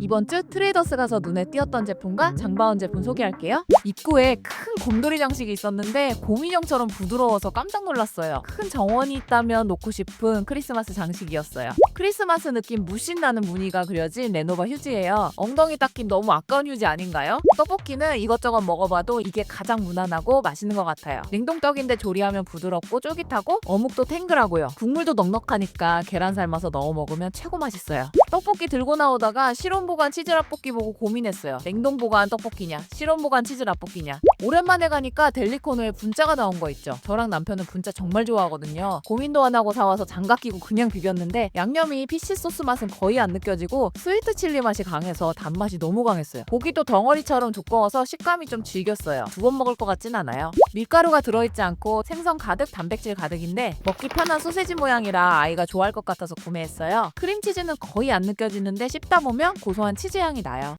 이번 주 트레이더스 가서 눈에 띄었던 제품과 장바온 제품 소개할게요. 입구에 큰 곰돌이 장식이 있었는데 곰인형처럼 부드러워서 깜짝 놀랐어요. 큰 정원이 있다면 놓고 싶은 크리스마스 장식이었어요. 크리스마스 느낌 무신 나는 무늬가 그려진 레노바 휴지예요. 엉덩이 닦기 너무 아까운 휴지 아닌가요? 떡볶이는 이것저것 먹어봐도 이게 가장 무난하고 맛있는 것 같아요. 냉동떡인데 조리하면 부드럽고 쫄깃하고 어묵도 탱글하고요. 국물도 넉넉하니까 계란 삶아서 넣어 먹으면 최고 맛있어요. 떡볶이 들고 나오다가 실온 보관 치즈 라볶이 보고 고민했어요. 냉동 보관 떡볶이냐, 실온 보관 치즈 라볶이냐. 오랜만에 가니까 델리코노에 분짜가 나온 거 있죠. 저랑 남편은 분짜 정말 좋아하거든요. 고민도 안 하고 사와서 장갑 끼고 그냥 비볐는데 양념이 피시 소스 맛은 거의 안 느껴지고 스위트 칠리 맛이 강해서 단맛이 너무 강했어요. 고기도 덩어리처럼 두꺼워서 식감이 좀 질겼어요. 두 번 먹을 것 같진 않아요. 밀가루가 들어있지 않고 생선 가득 단백질 가득인데 먹기 편한 소세지 모양이라 아이가 좋아할 것 같아서 구매했어요. 크림치즈는 거의 안 느껴지는데 씹다 보면 고소한 치즈 향이 나요.